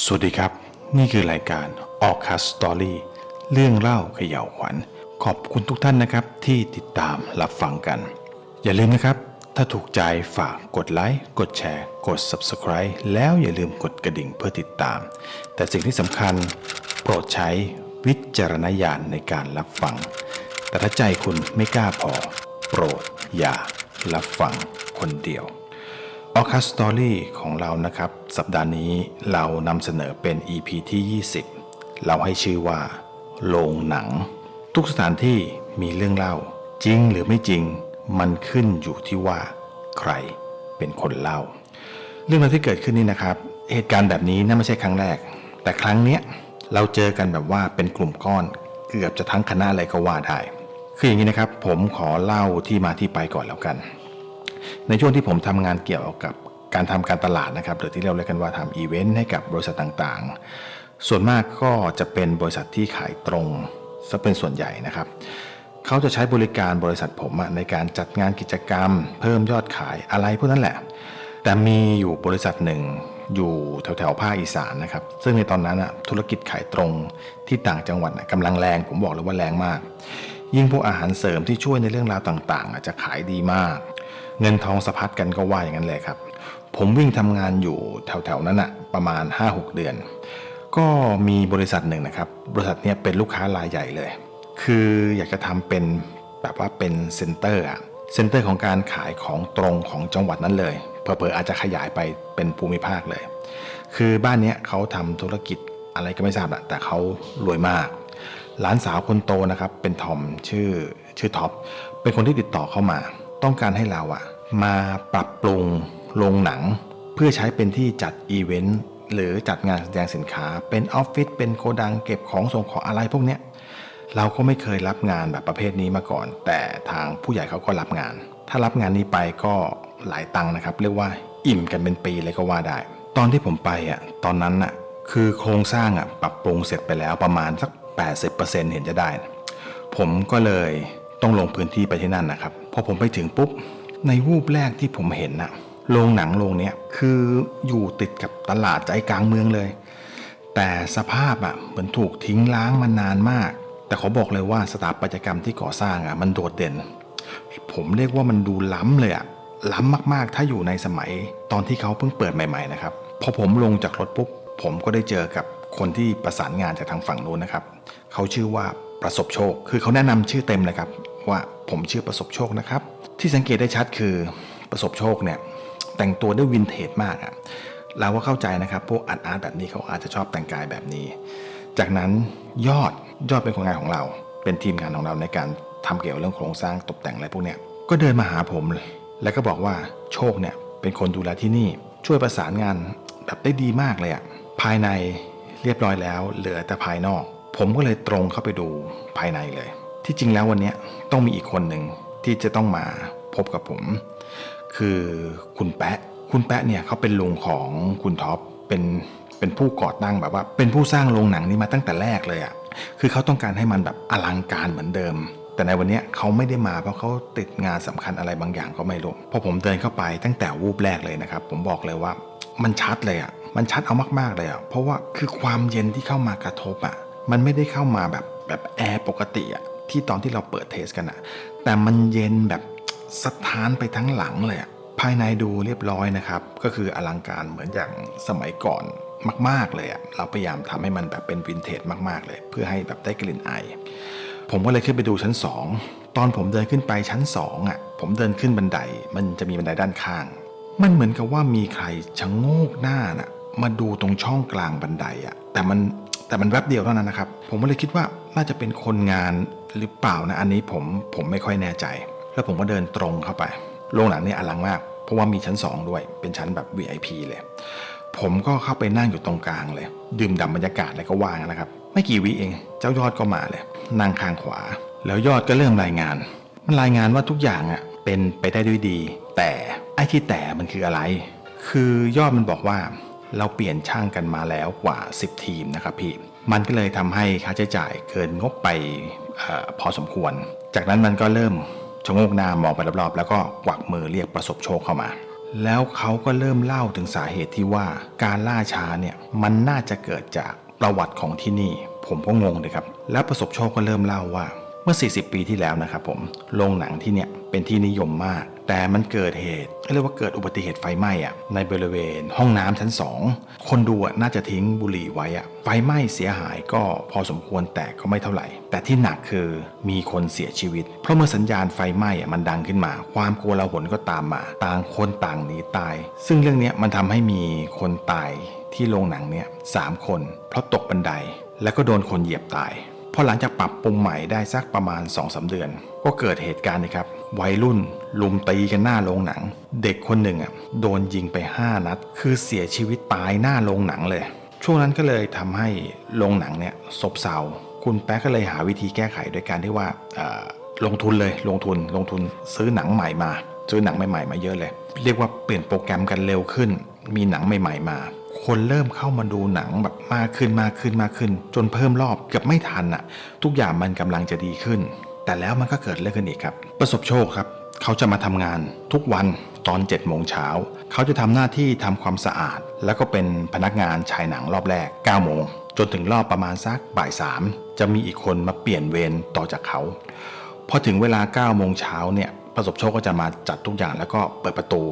สวัสดีครับ นี่คือรายการออกคัสตอรี่เรื่องเล่าเขย่าวขวัญ ขอบคุณทุกท่านนะครับที่ติดตามรับฟังกัน อย่าลืมนะครับ ถ้าถูกใจฝากกดไลค์กดแชร์ กด Subscribe แล้วอย่าลืมกดกระดิ่งเพื่อติดตาม แต่สิ่งที่สำคัญโปรดใช้วิจารณญาณในการรับฟัง แต่ถ้าใจคุณไม่กล้าพอ โปรดอย่ารับฟังคนเดียว ออคัสตอรี่ของเรานะครับ สัปดาห์นี้เรานำเสนอเป็น EP ที่ 20 เราให้ชื่อว่า โรงหนัง ทุกสถานที่มีเรื่องเล่า จริงหรือไม่จริง มันขึ้นอยู่ที่ว่า ใครเป็นคนเล่า เรื่องราวที่เกิดขึ้นนี่นะครับ เหตุการณ์แบบนี้น่าไม่ใช่ครั้งแรก แต่ครั้งเนี้ยเราเจอกันแบบว่าเป็นกลุ่มก้อน เกือบจะทั้งคณะอะไรก็ว่าได้คืออย่างนี้นะครับ ผมขอเล่าที่มาที่ไปก่อนแล้วกัน ในช่วงที่ผมทำงานเกี่ยวกับการทำการตลาดนะครับหรือที่เราเรียกกันว่าทำอีเวนต์ให้กับบริษัทต่างๆ ส่วนมากก็จะเป็นบริษัทที่ขายตรงซะเป็นส่วนใหญ่นะครับเขาจะใช้บริการบริษัทผมในการจัดงานกิจกรรม เพิ่มยอดขายอะไรพวกนั้นแหละ แต่มีอยู่บริษัทหนึ่งอยู่แถวๆภาคอีสานนะครับ ซึ่งในตอนนั้นธุรกิจขายตรงที่ต่างจังหวัดน่ะกำลังแรง ผมบอกเลยว่าแรงมาก ยิ่งพวกอาหารเสริมที่ช่วยในเรื่องราวต่างๆ อาจจะขายดีมาก เงินทองสะพัดกันก็ว่าอย่างนั้นเลยครับ ผมวิ่งทำงานอยู่แถวๆนั้นอะประมาณ 5-6 เดือน ก็มีบริษัทหนึ่งนะครับ บริษัทเนี้ยเป็นลูกค้ารายใหญ่เลย คืออยากจะทำเป็นแบบว่าเป็นเซ็นเตอร์อะเซ็นเตอร์ของการขายของตรงของจังหวัดนั้นเลยเผลอๆอาจจะขยายไปเป็นภูมิภาคเลย คือบ้านเนี้ยเขาทำธุรกิจอะไรก็ไม่ทราบอะแต่เขารวยมากหลานสาวคนโตนะครับเป็นทอมชื่อชื่อท็อปเป็นคนที่ติดต่อเข้ามา ต้องการให้เราอะมาปรับปรุงโรงหนัง เพื่อใช้เป็นที่จัดอีเวนต์หรือจัดงานแสดงสินค้า เป็นออฟฟิศเป็นโกดังเก็บของส่งของอะไรพวกเนี้ยเราก็ไม่เคยรับงานแบบประเภทนี้มาก่อน แต่ทางผู้ใหญ่เขาก็รับงาน ถ้ารับงานนี้ไปก็หลายตังค์นะครับ เรียกว่าอิ่มกันเป็นปีเลยก็ว่าได้ ตอนที่ผมไปอะตอนนั้นอะคือโครงสร้างอะปรับปรุงเสร็จไปแล้วประมาณสัก 80%เห็นจะได้ ผมก็เลยต้องลงพื้นที่ไปที่นั่นนะครับ พอผมไปถึงปุ๊บ ในวูบแรกที่ผมเห็นน่ะโรงหนังโรงเนี้ยคืออยู่ติดกับตลาดใจกลางเมืองเลย แต่สภาพอะเหมือนถูกทิ้งล้างมานานมาก แต่ขอบอกเลยว่าสถาปัตยกรรมที่ก่อสร้างอะมันโดดเด่น ผมเรียกว่ามันดูล้ำเลยอะล้ำมากๆ ถ้าอยู่ในสมัยตอนที่เขาเพิ่งเปิดใหม่ๆนะครับ พอผมลงจากรถปุ๊บ ผมก็ได้เจอกับคนที่ประสานงานจากทางฝั่งนู้นนะครับ เขาชื่อว่าประสบโชค คือเขาแนะนำชื่อเต็มเลยครับ ว่าผมชื่อประสบโชคนะครับ ที่สังเกตได้ชัดคือประสบโชคเนี่ยแต่งตัวได้วินเทจมากอะเราก็เข้าใจนะครับพวกอาร์ตอาร์ตแบบนี้เขาอาจจะชอบแต่งกายแบบนี้ จากนั้นยอดยอดเป็นคนงานของเรา เป็นทีมงานของเราในการทำเกี่ยวกับเรื่องโครงสร้างตกแต่งอะไรพวกเนี้ยก็เดินมาหาผม แล้วก็บอกว่าโชคเนี่ยเป็นคนดูแลที่นี่ช่วยประสานงานแบบได้ดีมากเลยอะภายในเรียบร้อยแล้วเหลือแต่ภายนอก ผมก็เลยตรงเข้าไปดูภายในเลย ที่จริงแล้ววันนี้ต้องมีอีกคนหนึ่งที่จะต้องมาพบกับผม คือคุณแปะ คุณแปะเนี่ยเขาเป็นลุงของคุณท็อปเป็นเป็นผู้ก่อตั้งแบบว่า เป็นผู้สร้างโรงหนังนี้มาตั้งแต่แรกเลยอะ่ะคือเขาต้องการให้มันแบบอลังการเหมือนเดิม แต่ในวันนี้เขาไม่ได้มาเพราะเขาติดงานสำคัญอะไรบางอย่างก็ไม่รู้พอผมเดินเข้าไปตั้งแต่วูบแรกเลยนะครับ ผมบอกเลยว่ามันชัดเลยอะ่ะมันชัดเอามากๆเลยอะ่ะเพราะว่าคือความเย็นที่เข้ามากระทบอะมันไม่ได้เข้ามาแบบแบบแอร์ปกติอะ ที่ตอนที่เราเปิดเทสกันอะแต่มันเย็นแบบสะท้านไปทั้งหลังเลยอะภายในดูเรียบร้อยนะครับ ก็คืออลังการเหมือนอย่างสมัยก่อนมาก ๆเลยอะเราพยายามทำให้มันแบบเป็นวินเทจมากๆเลย เพื่อให้แบบได้กลิ่นไอผมก็เลยขึ้นไปดูชั้น 2 ตอนผมเดินขึ้นไปชั้น 2อะผมเดินขึ้นบันไดมันจะมีบันไดด้านข้าง มันเหมือนกับว่ามีใครชะโงกหน้าน่ะมาดูตรงช่องกลางบันไดอะแต่มันแต่มันแวบเดียวเท่านั้นนะครับ ผมก็เลยคิดว่าน่าจะเป็นคนงาน หรือเปล่านะอันนี้ผมผมไม่ค่อยแน่ใจ แล้วผมก็เดินตรงเข้าไปโรงหนังนี่อลังมาก เพราะว่ามีชั้น 2 ด้วย เป็นชั้นแบบ VIP เลย ผมก็เข้าไปนั่งอยู่ตรงกลางเลย ดื่มด่ำบรรยากาศอะไรก็ว่างนะครับ ไม่กี่วิเอง เจ้ายอดก็มาเลย นั่งข้างขวา แล้วยอดก็เริ่มรายงาน มันรายงานว่าทุกอย่างอะเป็นไปได้ด้วยดี แต่ไอ้ที่แต่มันคืออะไร คือยอดมันบอกว่า เราเปลี่ยนช่างกันมาแล้วกว่า 10 ทีมนะครับพี่ มันก็เลยทำให้ค่าใช้จ่ายเกินงบไปอพอสมควร จากนั้นมันก็เริ่มชะโงกหน้ามองไปรอบๆ แล้วก็กวักมือเรียกประสบโชคเข้ามา แล้วเขาก็เริ่มเล่าถึงสาเหตุที่ว่าการล่าช้าเนี่ยมันน่าจะเกิดจากประวัติของที่นี่ ผมก็งงเลยครับ แล้วประสบโชคก็เริ่มเล่าว่าเมื่อ 40 ปีที่แล้วนะครับผมโรงหนังที่เนี่ยเป็นที่นิยมมาก แต่มันเกิดเหตุเรียกว่าเกิดอุบัติเหตุไฟไหม้อะในบริเวณห้องน้ำชั้น 2 คนดูน่าจะทิ้งบุหรี่ไว้อะไฟไหม้เสียหายก็พอสมควรแต่ก็ไม่เท่าไหร่ แต่ที่หนักคือมีคนเสียชีวิต เพราะเมื่อสัญญาณไฟไหม้มันดังขึ้นมา ความกลาหลก็ตามมา ต่างคนต่างหนีตาย ซึ่งเรื่องนี้มันทำให้มีคนตายที่โรงหนังเนี่ยสามคน เพราะตกบันไดแล้วก็โดนคนเหยียบตายพอหลังจากปรับปรุงใหม่ได้สักประมาณ2อสเดือน ก็เกิดเหตุการณ์นะครับ วัยรุ่นลุมตีกันหน้าโรงหนัง เด็กคนหนึ่งอะโดนยิงไป 5 นัด คือเสียชีวิตตายหน้าโรงหนังเลย ช่วงนั้นก็เลยทำให้โรงหนังเนี่ยซบเซาคุณแป๊กก็เลยหาวิธีแก้ไขโดยการที่ว่าลงทุนเลยลงทุนลงทุนซื้อหนังใหม่มา ซื้อหนังใหม่ๆมาเยอะเลย เรียกว่าเปลี่ยนโปรแกรมกันเร็วขึ้น มีหนังใหม่ๆมา คนเริ่มเข้ามาดูหนังแบบมากขึ้นมากขึ้นมากขึ้น จนเพิ่มรอบเกือบไม่ทันอะ่ะ ทุกอย่างมันกำลังจะดีขึ้น แต่แล้วมันก็เกิดเรื่องขึ้นอีกครับ ประสบโชคครับ เขาจะมาทำงานทุกวันตอน7จ็ดโมงเช้า เขาจะทำหน้าที่ทำความสะอาด แล้วก็เป็นพนักงานฉายหนังรอบแรก9โมงจนถึงรอบประมาณสักบ่ายสามจะมีอีกคนมาเปลี่ยนเวรต่อจากเขา พอถึงเวลา9โมงเช้าเนี่ยประสบโชคก็จะมาจัดทุกอย่างแล้วก็เปิดประตู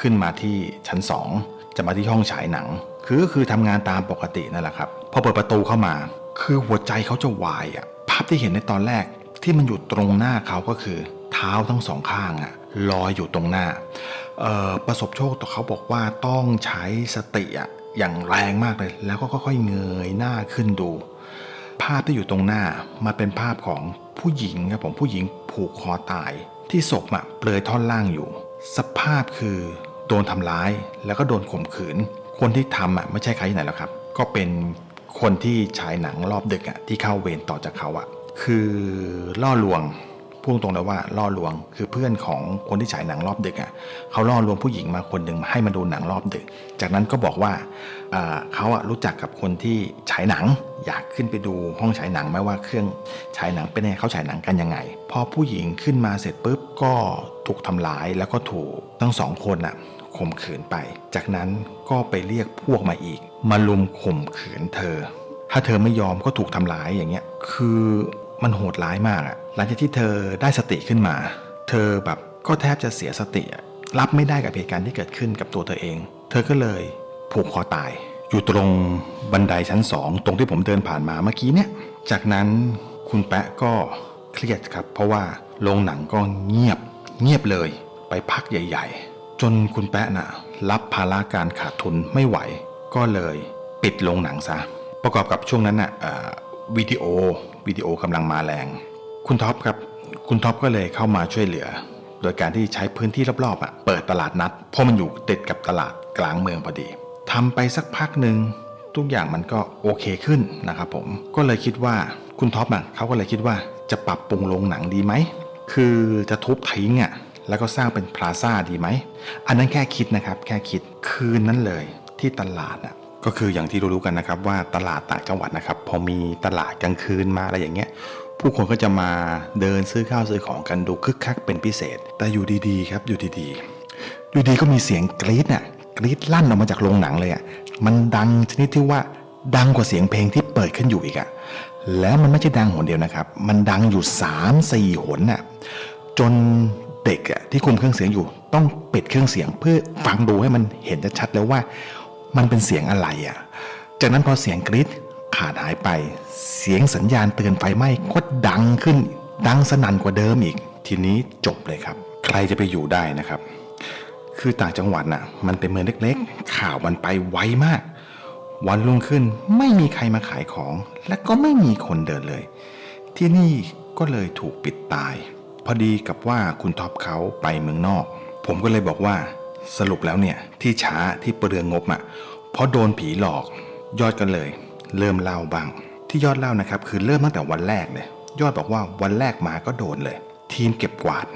ขึ้นมาที่ชั้น 2 จะมาที่ห้องฉายหนัง คือก็คือทำงานตามปกตินั่นแหละครับ พอเปิดประตูเข้ามา คือหัวใจเขาจะวายอะภาพที่เห็นในตอนแรก ที่มันอยู่ตรงหน้าเขาก็คือ เท้าทั้งสองข้างอะลอยอยู่ตรงหน้าประสบโชคตัวเขาบอกว่าต้องใช้สติอะอย่างแรงมากเลย แล้วก็ค่อยๆเงยหน้าขึ้นดู ภาพที่อยู่ตรงหน้ามันเป็นภาพของผู้หญิงครับผมผู้หญิงผูกคอตาย ที่ศพอะเปลือยท่อนล่างอยู่ สภาพคือโดนทำร้ายแล้วก็โดนข่มขืน คนที่ทำอะไม่ใช่ใครที่ไหนหรอกครับ ก็เป็นคนที่ฉายหนังรอบดึกอะที่เข้าเวรต่อจากเขาอะ คือล่อลวงพูดตรงๆเลยว่าล่อลวงคือเพื่อนของคนที่ฉายหนังรอบดึกอะเขาล่อลวงผู้หญิงมาคนหนึ่งให้มาดูหนังรอบดึก จากนั้นก็บอกว่าเขาอะรู้จักกับคนที่ฉายหนัง อยากขึ้นไปดูห้องฉายหนังไหมว่าเครื่องฉายหนังเป็นไงเขาฉายหนังกันยังไงพอผู้หญิงขึ้นมาเสร็จปุ๊บก็ถูกทำร้ายแล้วก็ถูกทั้งสองคนอะข่มขืนไป จากนั้นก็ไปเรียกพวกมาอีก มาลุมข่มขืนเธอ ถ้าเธอไม่ยอมก็ถูกทำร้ายอย่างเงี้ย คือ มันโหดร้ายมากอะหลังจากที่เธอได้สติขึ้นมา เธอแบบก็แทบจะเสียสติรับไม่ได้กับเหตุการณ์ที่เกิดขึ้นกับตัวเธอเอง เธอก็เลยผูกคอตาย อยู่ตรงบันไดชั้นสองตรงที่ผมเดินผ่านมาเมื่อกี้เนี่ย จากนั้นคุณแปะก็เครียดครับ เพราะว่าโรงหนังก็เงียบเงียบเลยไปพักใหญ่ ๆ จนคุณแปะน่ะรับภาระการขาดทุนไม่ไหว ก็เลยปิดโรงหนังซะ ประกอบกับช่วงนั้นน่ะเอ่อวิดีโอ วิดีโอกำลังมาแรง คุณท็อปครับ คุณท็อปก็เลยเข้ามาช่วยเหลือ โดยการที่ใช้พื้นที่รอบๆอะเปิดตลาดนัด เพราะมันอยู่ติดกับตลาดกลางเมืองพอดีทำไปสักพักหนึ่งทุกอย่างมันก็โอเคขึ้นนะครับผมก็เลยคิดว่าคุณท็อปอะเขาก็เลยคิดว่าจะปรับปรุงโรงหนังดีไหมคือจะทุบทิ้งอะแล้วก็สร้างเป็นพลาซ่าดีไหมอันนั้นแค่คิดนะครับแค่คิดคืนนั้นเลยที่ตลาดอะ ก็คืออย่างที่รู้ๆกันนะครับว่าตลาดต่างจังหวัดนะครับ พอมีตลาดกลางคืนมาอะไรอย่างเงี้ยผู้คนก็จะมาเดินซื้อข้าวซื้อของกันดูคึกคักเป็นพิเศษ แต่อยู่ดีๆครับอยู่ดีๆ อยู่ดีก็มีเสียงกรี๊ดน่ะกรี๊ดลั่นออกมาจากโรงหนังเลยอะมันดังชนิดที่ว่าดังกว่าเสียงเพลงที่เปิดขึ้นอยู่อีกอะแล้วมันไม่ใช่ดังหนเดียวนะครับ มันดังอยู่3ามสี่หนน่ะจนเด็กอะที่คุมเครื่องเสียงอยู่ ต้องปิดเครื่องเสียงเพื่อฟังดูให้มันเห็นชัดๆแล้วว่า มันเป็นเสียงอะไรอะ จากนั้นพอเสียงกรีดขาดหายไป เสียงสัญญาณเตือนไฟไหม้ก็ดังขึ้น ดังสนั่นกว่าเดิมอีก ทีนี้จบเลยครับ ใครจะไปอยู่ได้นะครับ คือต่างจังหวัดน่ะ มันเป็นเมืองเล็กๆ ข่าวมันไปไวมาก วันรุ่งขึ้นไม่มีใครมาขายของ และก็ไม่มีคนเดินเลย ที่นี่ก็เลยถูกปิดตาย พอดีกับว่าคุณท็อปเขาไปเมืองนอก ผมก็เลยบอกว่า สรุปแล้วเนี่ยที่ช้าที่เปลืองงบอะ่ะเพราะโดนผีหลอกยอดกันเลย เริ่มเล่าบ้าง ที่ยอดเล่านะครับคือเริ่มตั้งแต่วันแรกเลย ยอดบอกว่าวันแรกมาก็โดนเลย ทีมเก็บกวาด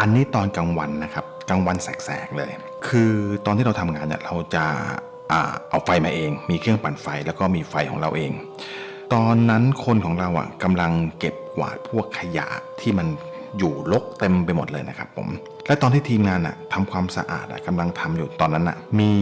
อันนี้ตอนกลางวันนะครับกลางวันแสกๆเลย คือตอนที่เราทำงานเนี่ยเราจะอาเอาไฟมาเอง มีเครื่องปั่นไฟแล้วก็มีไฟของเราเอง ตอนนั้นคนของเราอะกำลังเก็บกวาดพวกขยะที่มันอยู่รกเต็มไปหมดเลยนะครับผม และตอนที่ทีมงานอะทำความสะอาดอะกำลังทำอยู่ตอนนั้นอะมี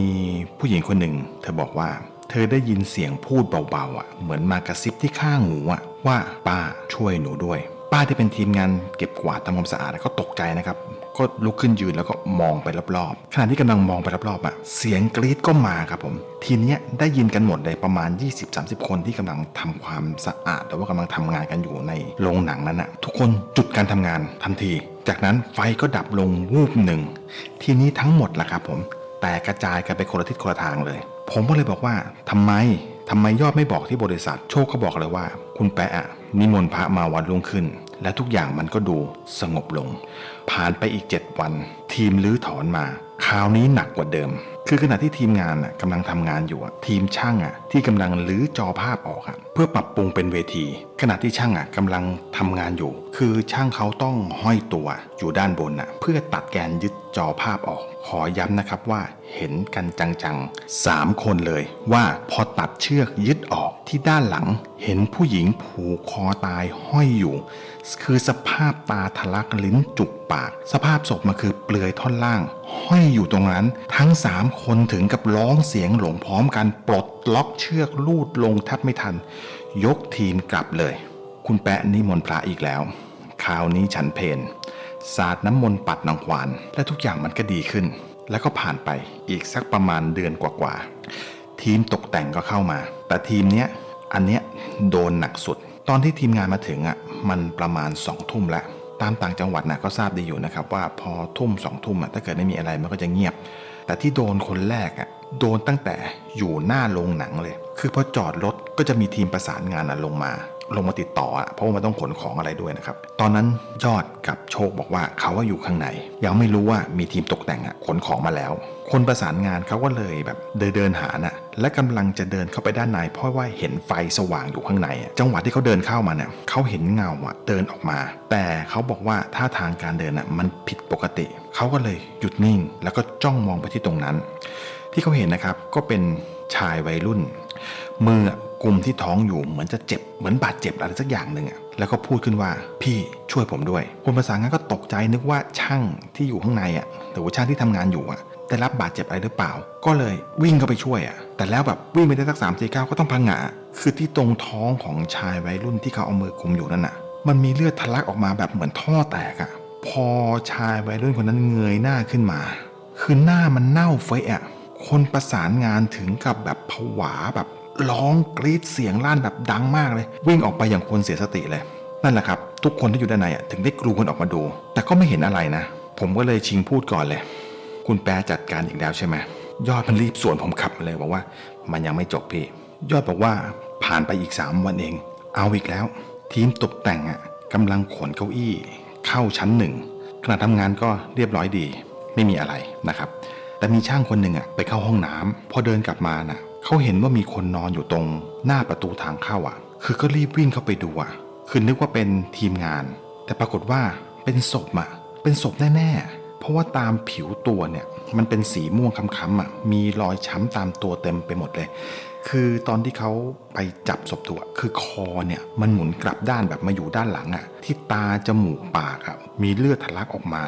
ผู้หญิงคนหนึ่ง เธอบอกว่า เธอได้ยินเสียงพูดเบาๆอะเหมือนมากระซิบที่ข้างหูอะว่าป้าช่วยหนูด้วย ป้าที่เป็นทีมงานเก็บกวาดทำความสะอาดก็ตกใจนะครับก็ลุกขึ้นยืนแล้วก็มองไปรอบๆขณะที่กำลังมองไปรอบๆอะเสียงกรี๊ดก็มาครับผม ทีเนี้ยได้ยินกันหมดเลยประมาณ 20-30 คนที่กำลังทำความสะอาด หรือว่ากำลังทำงานกันอยู่ในโรงหนังนั้นอะทุกคนจุดการทำงานทันที จากนั้นไฟก็ดับลงวูบหนึ่ง ทีนี้ทั้งหมดล่ะครับผมแต่กระจายกันไปคนละทิศคนละทางเลย ผมก็เลยบอกว่าทำไมทำไมยอดไม่บอกที่บริษัท โชคก็บอกเลยว่า คุณแปะอะนิมนต์พระมาวันรุ่งขึ้น และทุกอย่างมันก็ดูสงบลง ผ่านไปอีก 7 วัน ทีมลื้อถอนมา คราวนี้หนักกว่าเดิม คือขณะที่ทีมงานน่ะกำลังทำงานอยู่อะทีมช่างอะที่กำลังลื้อจอภาพออกอะเพื่อปรับปรุงเป็นเวที ขณะที่ช่างอะกำลังทำงานอยู่ คือช่างเขาต้องห้อยตัวอยู่ด้านบนอะเพื่อตัดแกนยึดจอภาพออก ขอย้ำนะครับว่าเห็นกันจังๆสามคนเลย ว่าพอตัดเชือกยึดออกที่ด้านหลัง เห็นผู้หญิงผูกคอตายห้อยอยู่ คือสภาพตาทะลักลิ้นจุกปาก สภาพศพมันคือเปลือยท่อนล่าง ห้อยอยู่ตรงนั้น ทั้งสามคนถึงกับร้องเสียงหลงพร้อมกันปลดล็อกเชือกลูดลงแทบไม่ทัน ยกทีมกลับเลย คุณแปะนิมนต์พระอีกแล้ว คราวนี้ฉันเพนสาดน้ำมนต์ปัดนางควานและทุกอย่างมันก็ดีขึ้น แล้วก็ผ่านไปอีกสักประมาณเดือนกว่าๆทีมตกแต่งก็เข้ามา แต่ทีมเนี้ยอันเนี้ยโดนหนักสุด ตอนที่ทีมงานมาถึงอะ มันประมาณสองทุ่มแล้วตามต่างจังหวัดนะก็ทราบดีอยู่นะครับว่าพอทุ่มสองทุ่มอะถ้าเกิดไม่มีอะไรมันก็จะเงียบ แต่ที่โดนคนแรกอะโดนตั้งแต่อยู่หน้าโรงหนังเลย คือพอจอดรถก็จะมีทีมประสานงานลงมา ลงมาติดต่อเพราะว่ามันต้องขนของอะไรด้วยนะครับ ตอนนั้นยอดกับโชคบอกว่าเขาว่าอยู่ข้างใน ยังไม่รู้ว่ามีทีมตกแต่งอะขนของมาแล้ว คนประสานงานเขาก็เลยแบบเดินเดินหาน่ะ และกำลังจะเดินเข้าไปด้านในเพราะว่าเห็นไฟสว่างอยู่ข้างใน จังหวะที่เขาเดินเข้ามาเนี่ยเขาเห็นเงาอะเดินออกมา แต่เขาบอกว่าท่าทางการเดินอะมันผิดปกติ เขาก็เลยหยุดนิ่ง แล้วก็จ้องมองไปที่ตรงนั้น ที่เขาเห็นนะครับก็เป็นชายวัยรุ่น มืออะกุมที่ท้องอยู่เหมือนจะเจ็บเหมือนบาดเจ็บอะไรสักอย่างหนึ่งอะแล้วก็พูดขึ้นว่าพี่ช่วยผมด้วยคนภาษานงานก็ตกใจนึกว่าช่างที่อยู่ข้างในอะหรือว่าช่างที่ทำงานอยู่อะได้รับบาดเจ็บอะไรหรือเปล่า ก็เลยวิ่งเข้าไปช่วยอะ แต่แล้วแบบวิ่งไปได้สักสามสี่ก้าวก็ต้องพังงะคือที่ตรงท้องของชายวัยรุ่นที่เขาเอามือกุมอยู่นั่นอะมันมีเลือดทะลักออกมาแบบเหมือนท่อแตกอะพอชายวัยรุ่นคนนั้นเงยหน้าขึ้นมา คือหน้ามันเน่าเฟะอะคนประสานงานถึงกับแบบผวาแบบร้องกรีดเสียงลั่นแบบดังมากเลย วิ่งออกไปอย่างคนเสียสติเลยนั่นแหละครับ ทุกคนที่อยู่ด้านในอะถึงได้กรูกันออกมาดู แต่ก็ไม่เห็นอะไรนะ ผมก็เลยชิงพูดก่อนเลย คุณแปรจัดการอีกแล้วใช่ไหม ยอดมันรีบสวนผมขับมาเลยบอกว่า มันยังไม่จบพี่ ยอดบอกว่าผ่านไปอีก 3 วันเอง เอาอีกแล้ว ทีมตกแต่งอะกำลังขนเก้าอี้ เข้าชั้นหนึ่งขณะทำงานก็เรียบร้อยดี ไม่มีอะไรนะครับ แต่มีช่างคนหนึ่งอะไปเข้าห้องน้ำพอเดินกลับมาน่ะเขาเห็นว่ามีคนนอนอยู่ตรงหน้าประตูทางเข้าอะ คือก็รีบวิ่งเข้าไปดูอะคือนึกว่าเป็นทีมงาน แต่ปรากฏว่าเป็นศพอะเป็นศพแน่ๆ เพราะว่าตามผิวตัวเนี่ยมันเป็นสีม่วงค้ำๆอะมีรอยช้ำตามตัวเต็มไปหมดเลย คือตอนที่เขาไปจับศพตัว คือคอเนี่ยมันหมุนกลับด้านแบบมาอยู่ด้านหลังอะที่ตาจมูกปากอะมีเลือดทะลักออกมา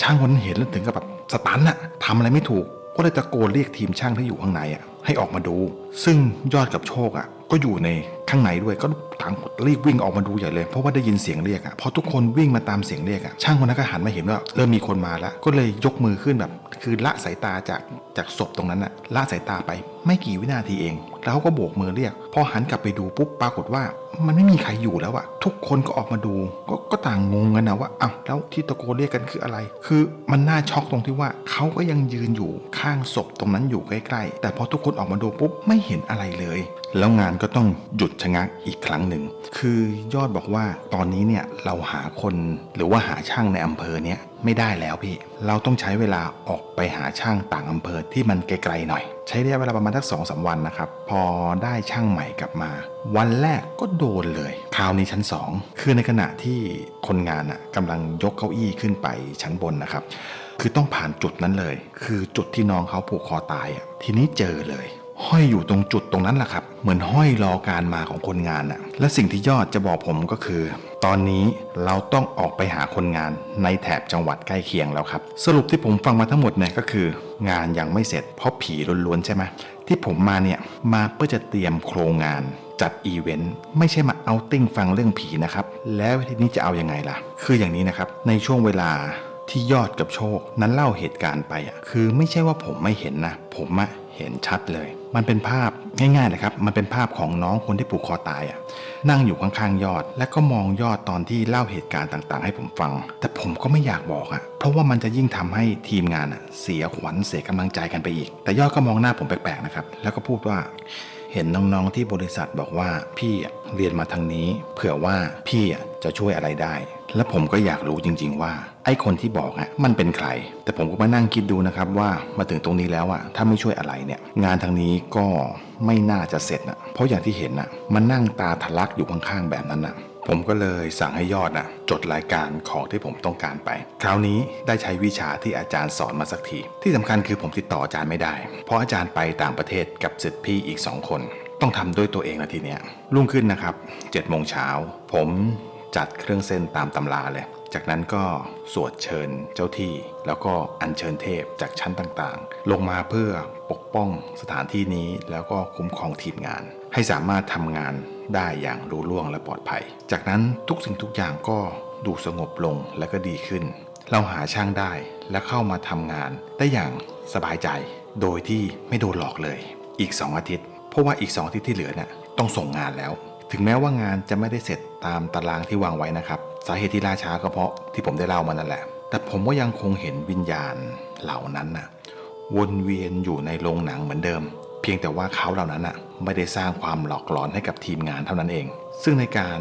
ช่างคนเห็นแล้วถึงกับแบบสตันอะทำอะไรไม่ถูกก็เลยตะโกนเรียกทีมช่างที่อยู่ข้างในอะ ให้ออกมาดู ซึ่งยอดกับโชคอะก็อยู่ในข้างในด้วยก็ต่างรีบวิ่งออกมาดูใหญ่เลย เพราะว่าได้ยินเสียงเรียกอะพอทุกคนวิ่งมาตามเสียงเรียกอะช่างคนนั้นก็หันมาเห็นว่าเริ่มมีคนมาแล้ว ก็เลยยกมือขึ้นแบบ คือละสายตาจากจากศพตรงนั้นอะละสายตาไปไม่กี่วินาทีเอง แล้วเขาก็โบกมือเรียก พอหันกลับไปดูปุ๊บปรากฏว่า มันไม่มีใครอยู่แล้วอะทุกคนก็ออกมาดูก็ก็ต่างงงกันนะว่าอ้าวแล้วที่ตะโกนเรียกกันคืออะไร คือมันน่าช็อกตรงที่ว่าเขาก็ยังยืนอยู่ข้างศพตรงนั้นอยู่ใกล้ๆ แต่พอทุกคนออกมาดูปุ๊บไม่เห็นอะไรเลย แล้วงานก็ต้องหยุดชะงักอีกครั้งหนึ่ง คือยอดบอกว่าตอนนี้เนี่ยเราหาคนหรือว่าหาช่างในอำเภอเนี้ยไม่ได้แล้วพี่ เราต้องใช้เวลาออกไปหาช่างต่างอำเภอที่มันไกลๆหน่อย ใช้ระยะเวลาประมาณสักสองสาวันนะครับ พอได้ช่างใหม่กลับมา วันแรกก็โดนเลย คราวนี้ชั้น 2 คือในขณะที่คนงานอะกำลังยกเก้าอี้ขึ้นไปชั้นบนนะครับ คือต้องผ่านจุดนั้นเลย คือจุดที่น้องเขาผูกคอตายอะทีนี้เจอเลย ห้อยอยู่ตรงจุดตรงนั้นแหละครับ เหมือนห้อยรอการมาของคนงานน่ะ และสิ่งที่ยอดจะบอกผมก็คือ ตอนนี้เราต้องออกไปหาคนงานในแถบจังหวัดใกล้เคียงแล้วครับ สรุปที่ผมฟังมาทั้งหมดเนี่ยก็คือ งานยังไม่เสร็จเพราะผีล้วนๆใช่ไหมที่ผมมาเนี่ยมาเพื่อจะเตรียมโครงงานจัดอีเวนต์ไม่ใช่มาเอาติ้งฟังเรื่องผีนะครับ แล้วทีนี้จะเอายังไงล่ะ คืออย่างนี้นะครับ ในช่วงเวลา ที่ยอดกับโชคนั้นเล่าเหตุการณ์ไปอะคือไม่ใช่ว่าผมไม่เห็นนะ ผมอะเห็นชัดเลย มันเป็นภาพง่ายๆเลยครับ มันเป็นภาพของน้องคนที่ผูกคอตายอะนั่งอยู่ข้างๆยอด และก็มองยอดตอนที่เล่าเหตุการณ์ต่างๆ ให้ผมฟัง แต่ผมก็ไม่อยากบอกอะเพราะว่ามันจะยิ่งทำให้ทีมงานอะเสียขวัญเสียกำลังใจกันไปอีก แต่ยอดก็มองหน้าผมแปลกๆนะครับแล้วก็พูดว่าเห็นน้องๆที่บริษัทบอกว่าพี่เรียนมาทางนี้ เผื่อว่าพี่อะจะช่วยอะไรได้ และผมก็อยากรู้จริง ๆ ว่า ไอ้คนที่บอกอะมันเป็นใคร แต่ผมก็มานั่งคิดดูนะครับว่ามาถึงตรงนี้แล้วอะถ้าไม่ช่วยอะไรเนี่ย งานทางนี้ก็ไม่น่าจะเสร็จนะเพราะอย่างที่เห็นอะมันนั่งตาทะลักอยู่ข้างๆแบบนั้นนะผมก็เลยสั่งให้ยอดนะจดรายการของที่ผมต้องการไป คราวนี้ได้ใช้วิชาที่อาจารย์สอนมาสักที ที่สำคัญคือผมติดต่ออาจารย์ไม่ได้ เพราะอาจารย์ไปต่างประเทศกับศิษย์พี่อีกสองคน ต้องทำด้วยตัวเองนะทีเนี้ยรุ่งขึ้นนะครับ7โมงเช้าผมจัดเครื่องเส้นตามตำราเลย จากนั้นก็สวดเชิญเจ้าที่ แล้วก็อัญเชิญเทพจากชั้นต่างๆ ลงมาเพื่อปกป้องสถานที่นี้แล้วก็คุ้มครองทีมงาน ให้สามารถทำงานได้อย่างรู้ล่วงและปลอดภัย จากนั้นทุกสิ่งทุกอย่างก็ดูสงบลงและก็ดีขึ้น เราหาช่างได้และเข้ามาทำงานได้อย่างสบายใจ โดยที่ไม่โดนหลอกเลย อีก 2 อาทิตย์ เพราะว่าอีก 2 อาทิตย์ที่เหลือเนี่ยต้องส่งงานแล้ว ถึงแม้ว่างานจะไม่ได้เสร็จตามตารางที่วางไว้นะครับ สาเหตุที่ล่าช้าก็เพราะที่ผมได้เล่ามานั่นแหละ แต่ผมก็ยังคงเห็นวิญญาณเหล่านั้นน่ะวนเวียนอยู่ในโรงหนังเหมือนเดิม เพียงแต่ว่าเขาเหล่านั้นน่ะไม่ได้สร้างความหลอกหลอนให้กับทีมงานเท่านั้นเอง ซึ่งในการ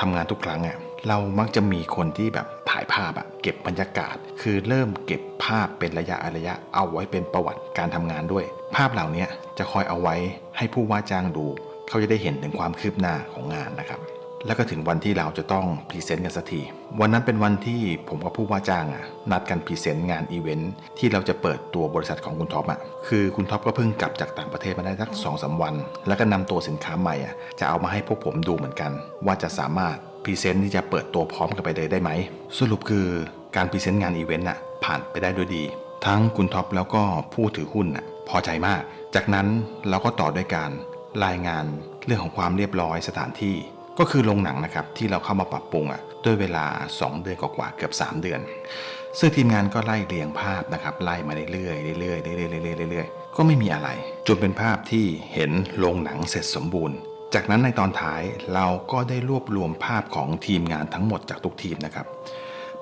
ทำงานทุกครั้งอะเรามักจะมีคนที่แบบถ่ายภาพอะเก็บบรรยากาศ คือเริ่มเก็บภาพเป็นระยะระยะ เอาไว้เป็นประวัติการทำงานด้วย ภาพเหล่านี้จะคอยเอาไว้ให้ผู้ว่าจ้างดู เขาจะได้เห็นถึงความคืบหน้าของงานนะครับ แล้วก็ถึงวันที่เราจะต้องพรีเซนต์กันสักที วันนั้นเป็นวันที่ผมกับผู้ว่าจ้างอะนัดกันพรีเซนต์งานอีเวนท์ที่เราจะเปิดตัวบริษัทของคุณท็อปอะคือคุณท็อปก็เพิ่งกลับจากต่างประเทศมาได้สักสองสาวัน แล้วก็นำตัวสินค้าใหม่อะจะเอามาให้พวกผมดูเหมือนกัน ว่าจะสามารถพรีเซนต์ที่จะเปิดตัวพร้อมกันไปเลยได้ไหม สรุปคือการพรีเซนต์งานอีเวนต์อะผ่านไปได้ด้วยดี ทั้งคุณท็อปแล้วก็ผู้ถือหุ้นอะพอใจมาก จากนั้นเราก็ต่อด้วยการรายงานเรื่องของความเรียบร้อยสถานที่ ก็คือโรงหนังนะครับที่เราเข้ามาปรับปรุงอะด้วยเวลา 2 เดือนกว่าเกือบ 3 เดือน ซึ่งทีมงานก็ไล่เรียงภาพนะครับไล่มาเรื่อยๆเรื่อยๆเรื่อยๆเรื่อยๆเรื่อยๆก็ไม่มีอะไร จนเป็นภาพที่เห็นโรงหนังเสร็จสมบูรณ์ จากนั้นในตอนท้ายเราก็ได้รวบรวมภาพของทีมงานทั้งหมดจากทุกทีมนะครับ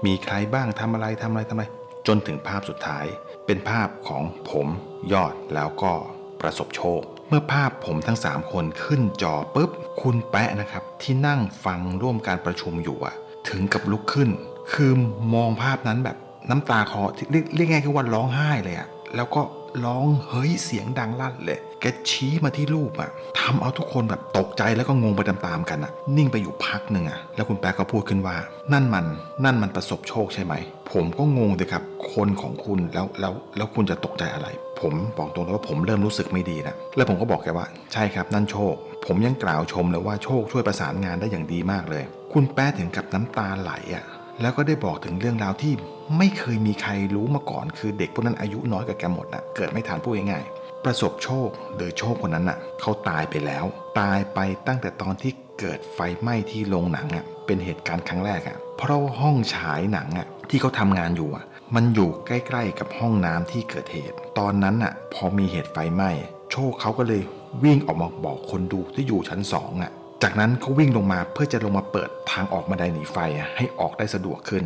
มีใครบ้างทำอะไรทำอะไรทำอะไรจนถึงภาพสุดท้าย เป็นภาพของผมยอดแล้วก็ประสบโชค เมื่อภาพผมทั้ง 3 คนขึ้นจอปุ๊บ คุณแปะนะครับ ที่นั่งฟังร่วมการประชุมอยู่อะถึงกับลุกขึ้น คือมองภาพนั้นแบบน้ำตาคอเรียกเรียกง่ายคือว่าร้องไห้เลยอะแล้วก็ ร้องเฮ้ยเสียงดังลั่นเลย แกชี้มาที่รูปอะทำเอาทุกคนแบบตกใจแล้วก็งงไปตามๆกันอะนิ่งไปอยู่พักหนึ่งอะแล้วคุณแป๊กก็พูดขึ้นว่า นั่นมัน นั่นมันประสบโชคใช่ไหม ผมก็งงเลยครับ คนของคุณแล้วแล้วแล้วคุณจะตกใจอะไร ผมบอกตรงเลยว่าผมเริ่มรู้สึกไม่ดีนะแล้วผมก็บอกแกว่าใช่ครับ นั่นโชค ผมยังกล่าวชมเลยว่าโชคช่วยประสานงานได้อย่างดีมากเลย คุณแป๊ะถึงกับน้ำตาไหลอะแล้วก็ได้บอกถึงเรื่องราวที่ ไม่เคยมีใครรู้มาก่อน คือเด็กพวกนั้นอายุน้อยกว่าแกหมดนะเกิดไม่ทันพูดง่ายๆประสบโชคโดยโชคคนนั้นน่ะเขาตายไปแล้ว ตายไปตั้งแต่ตอนที่เกิดไฟไหม้ที่โรงหนังอะเป็นเหตุการณ์ครั้งแรกอะเพราะว่าห้องฉายหนังอะที่เขาทำงานอยู่อะมันอยู่ใกล้ๆกับห้องน้ำที่เกิดเหตุ ตอนนั้นอะพอมีเหตุไฟไหม้โชคเขาก็เลยวิ่งออกมาบอกคนดูที่อยู่ชั้นสองอะ จากนั้นเขาวิ่งลงมาเพื่อจะลงมาเปิดทางออกมาไดหนีไฟอะให้ออกได้สะดวกขึ้น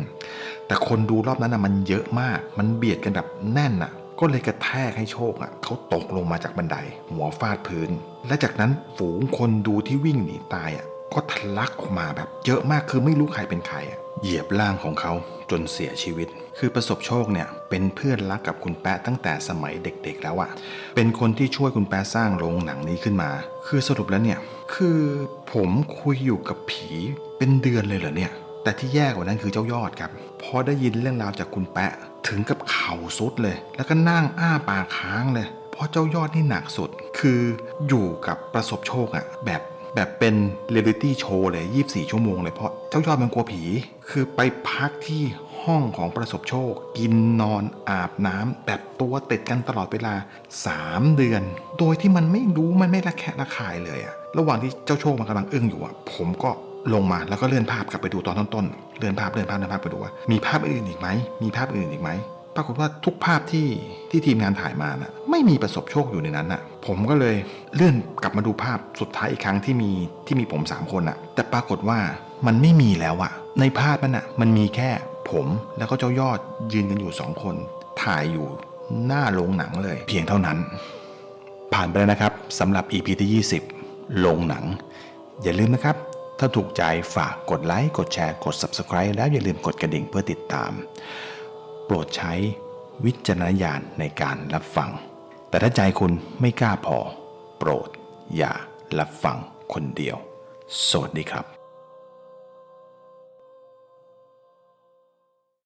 แต่คนดูรอบนั้นนะมันเยอะมาก มันเบียดกันแบบแน่นอะ ก็เลยกระแทกให้โชคอะเขาตกลงมาจากบันได หัวฟาดพื้น และจากนั้นฝูงคนดูที่วิ่งหนีตายอะก็ทะลักออกมาแบบเยอะมากคือไม่รู้ใครเป็นใครอะเหยียบร่างของเขาจนเสียชีวิต คือประสบโชคเนี่ยเป็นเพื่อนรักกับคุณแป๊ะตั้งแต่สมัยเด็กๆแล้วอะ เป็นคนที่ช่วยคุณแป๊ะสร้างโรงหนังนี้ขึ้นมา คือสรุปแล้วเนี่ยคือผมคุยอยู่กับผีเป็นเดือนเลยเหรอเนี่ย แต่ที่แย่กว่านั้นคือเจ้ายอดครับ พอได้ยินเรื่องราวจากคุณแปะ ถึงกับเข่าสุดเลย แล้วก็นั่งอ้าปากค้างเลย เพราะเจ้ายอดนี่หนักสุด คืออยู่กับประสบโชคอะแบบแบบเป็นเรียลิตี้โชว์เลย 24 ชั่วโมงเลย เพราะเจ้ายอดมันกลัวผี คือไปพักที่ห้องของประสบโชค กินนอนอาบน้ำแบบตัวติดกันตลอดเวลา 3 เดือน โดยที่มันไม่รู้มันไม่ระแคะระคายเลยอะ ระหว่างที่เจ้าโชคมันกำลังอึ้งอยู่อะผมก็ลงมาแล้วก็เลื่อนภาพกลับไปดูตอนต้นๆเลื่อนภาพเลื่อนภาพเลื่อนภาพไปดูว่า มีภาพอื่นอีกไหมมีภาพอื่นอีกไหมปรากฏว่าทุกภาพที่ที่ทีมงานถ่ายมาน่ะไม่มีประสบโชคอยู่ในนั้นน่ะ ผมก็เลยเลื่อนกลับมาดูภาพสุดท้ายอีกครั้งที่มีที่มีผมสามคนน่ะ แต่ปรากฏว่ามันไม่มีแล้วอะในภาพนั้นน่ะมันมีแค่ผมแล้วก็เจ้ายอดยืนกันอยู่สองคน ถ่ายอยู่หน้าโรงหนังเลย เพียงเท่านั้น ผ่านไปแล้วนะครับสำหรับ EP ที่20 ลงหนัง อย่าลืมนะครับ ถ้าถูกใจฝากกดไลค์ กดแชร์ กด Subscribe แล้วอย่าลืมกดกระดิ่งเพื่อติดตาม โปรดใช้วิจารณญาณในการรับฟัง แต่ถ้าใจคุณไม่กล้าพอ โปรด อย่ารับฟังคนเดียว สวัสดีครับ